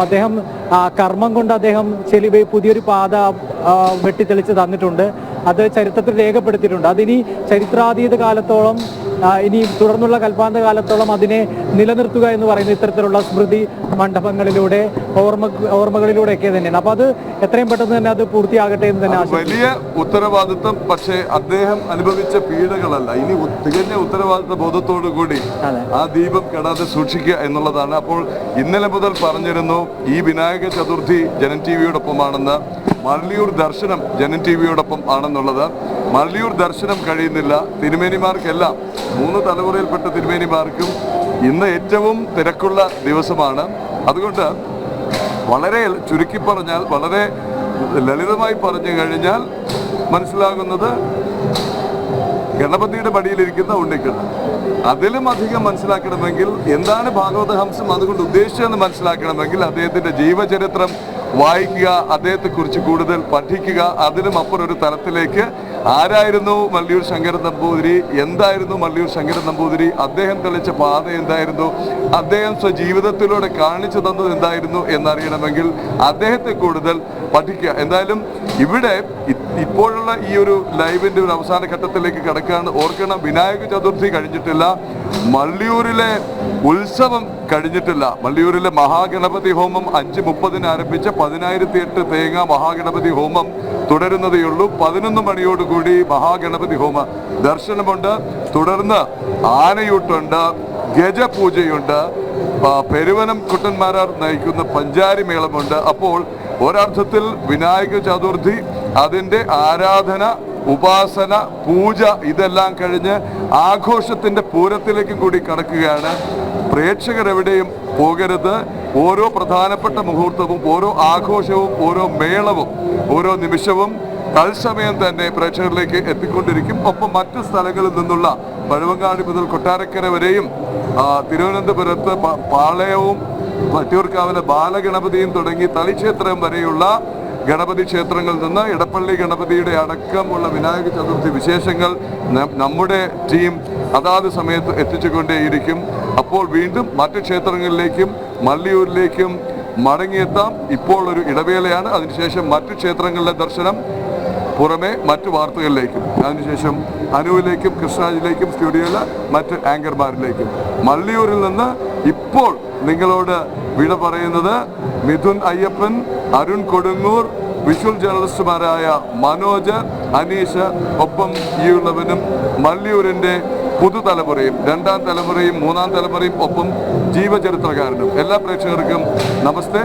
അദ്ദേഹം കർമ്മം കൊണ്ട് അദ്ദേഹം ചെലിവ് പുതിയൊരു പാത വെട്ടിത്തെളിച്ച് തന്നിട്ടുണ്ട്. അത് ചരിത്രത്തിൽ രേഖപ്പെടുത്തിയിട്ടുണ്ട്. അതിനി ചരിത്രാതീത കാലത്തോളം ഇനി തുടർന്നുള്ള കൽപ്പാന്ത കാലത്തോളം അതിനെ നിലനിർത്തുക എന്ന് പറയുന്ന ഇത്തരത്തിലുള്ള സ്മൃതി മണ്ഡപങ്ങളിലൂടെ ഓർമ്മ ഓർമ്മകളിലൂടെയൊക്കെ തന്നെയാണ്. അപ്പൊ അത് എത്രയും പെട്ടെന്ന് തന്നെ അത് പൂർത്തിയാകട്ടെ എന്ന് തന്നെ വലിയ ഉത്തരവാദിത്വം പക്ഷേ അദ്ദേഹം അനുഭവിച്ച പീഡകളല്ല. ഇനി തികഞ്ഞ ഉത്തരവാദിത്വ ബോധത്തോടു കൂടി ആ ദീപം കെടാതെ സൂക്ഷിക്കുക എന്നുള്ളതാണ്. അപ്പോൾ ഇന്നലെ മുതൽ പറഞ്ഞിരുന്നു ഈ വിനായക ചതുർത്ഥി ജനൻ ടി വിയോടൊപ്പമാണെന്ന്. മരളിയൂർ ദർശനം ജനൻ ടി വിയോടൊപ്പം ആണെന്നുള്ളത്. മള്ളിയൂർ ദർശനം കഴിയുന്നില്ല. തിരുമേനിമാർക്കെല്ലാം മൂന്ന് തലമുറയിൽപ്പെട്ട തിരുമേനിമാർക്കും ഇന്ന് ഏറ്റവും തിരക്കുള്ള ദിവസമാണ്. അതുകൊണ്ട് വളരെ ചുരുക്കി പറഞ്ഞാൽ വളരെ ലളിതമായി പറഞ്ഞു കഴിഞ്ഞാൽ മനസ്സിലാകുന്നത് ഗണപതിയുടെ മടിയിലിരിക്കുന്ന ഉണ്ണിക്കണ്ണൻ അതിലും അധികം മനസ്സിലാക്കണമെങ്കിൽ എന്താണ് ഭാഗവത ഹംസം അതുകൊണ്ട് ഉദ്ദേശിച്ചതെന്ന് മനസ്സിലാക്കണമെങ്കിൽ അദ്ദേഹത്തിന്റെ ജീവചരിത്രം വായിക്കുക അദ്ദേഹത്തെക്കുറിച്ച് കൂടുതൽ പഠിക്കുക അതിനും അപ്പുറം ഒരു തലത്തിലേക്ക്. ആരായിരുന്നു മല്ലിയൂർ ശങ്കരൻ നമ്പൂതിരി? എന്തായിരുന്നു മല്ലിയൂർ ശങ്കരൻ നമ്പൂതിരി? അദ്ദേഹം തെളിച്ച പാത എന്തായിരുന്നു? അദ്ദേഹം സ്വജീവിതത്തിലൂടെ കാണിച്ചു തന്നത് എന്തായിരുന്നു എന്നറിയണമെങ്കിൽ അദ്ദേഹത്തെ കൂടുതൽ പഠിക്കുക. എന്തായാലും ഇവിടെ ഇപ്പോഴുള്ള ഈ ഒരു ലൈവിന്റെ ഒരു അവസാന ഘട്ടത്തിലേക്ക് കിടക്കുകയാണ് ഓർക്കണം. വിനായക ചതുർത്ഥി കഴിഞ്ഞിട്ടില്ല. മള്ളിയൂരിലെ ഉത്സവം കഴിഞ്ഞിട്ടില്ല. മള്ളിയൂരിലെ മഹാഗണപതി ഹോമം അഞ്ച് മുപ്പതിന് ആരംഭിച്ച പതിനായിരത്തി എട്ട് തേങ്ങ മഹാഗണപതി ഹോമം തുടരുന്നതേയുള്ളൂ പതിനൊന്ന് മണിയോടുകൂടി മഹാഗണപതി ഹോമ ദർശനമുണ്ട്. തുടർന്ന് ആനയൂട്ടുണ്ട് ഗജപൂജയുണ്ട് പെരുവനം കുട്ടന്മാരാർ നയിക്കുന്ന പഞ്ചാരി മേളമുണ്ട്. അപ്പോൾ ഒരർത്ഥത്തിൽ വിനായക ചതുർത്ഥി അതിന്റെ ആരാധന ഉപാസന പൂജ ഇതെല്ലാം കഴിഞ്ഞ് ആഘോഷത്തിന്റെ പൂരത്തിലേക്ക് കൂടി കടക്കുകയാണ്. പ്രേക്ഷകർ എവിടെയും പോകരുത്. ഓരോ പ്രധാനപ്പെട്ട മുഹൂർത്തവും ഓരോ ആഘോഷവും ഓരോ മേളവും ഓരോ നിമിഷവും തത്സമയം തന്നെ പ്രേക്ഷകരിലേക്ക് എത്തിക്കൊണ്ടിരിക്കും. ഒപ്പം മറ്റു സ്ഥലങ്ങളിൽ നിന്നുള്ള പഴവങ്ങാടി മുതൽ കൊട്ടാരക്കര വരെയും തിരുവനന്തപുരത്ത് പാളയവും വട്ടിയൂർക്കാവിലെ ബാലഗണപതിയും തുടങ്ങി തളിക്ഷേത്രം വരെയുള്ള ഗണപതി ക്ഷേത്രങ്ങളിൽ നിന്ന് ഇടപ്പള്ളി ഗണപതിയുടെ അടക്കമുള്ള വിനായക ചതുർത്ഥി വിശേഷങ്ങൾ നമ്മുടെ ടീം അതാത് സമയത്ത് എത്തിച്ചുകൊണ്ടേയിരിക്കും. അപ്പോൾ വീണ്ടും മറ്റു ക്ഷേത്രങ്ങളിലേക്കും മള്ളിയൂരിലേക്കും മടങ്ങിയെത്താം. ഇപ്പോൾ ഒരു ഇടവേളയാണ്. അതിനുശേഷം മറ്റു ക്ഷേത്രങ്ങളിലെ ദർശനം പുറമെ മറ്റു വാർത്തകളിലേക്കും അതിനുശേഷം അനുവിലേക്കും കൃഷ്ണാജിലേക്കും സ്റ്റുഡിയോയിലെ മറ്റ് ആങ്കർമാരിലേക്കും മള്ളിയൂരിൽ നിന്ന് ഇപ്പോൾ നിങ്ങളോട് വിട പറയുന്നത് മിഥുൻ അയ്യപ്പൻ അരുൺ കൊടുങ്ങൂർ വിഷ്വൽ ജേർണലിസ്റ്റുമാരായ മനോജ് അനീഷ് ഒപ്പം ഈയുള്ളവനും മള്ളിയൂരിന്റെ പുതുതലമുറയും രണ്ടാം തലമുറയും മൂന്നാം തലമുറയും ഒപ്പം ജീവചരിത്രകാരനും. എല്ലാ പ്രേക്ഷകർക്കും നമസ്തേ.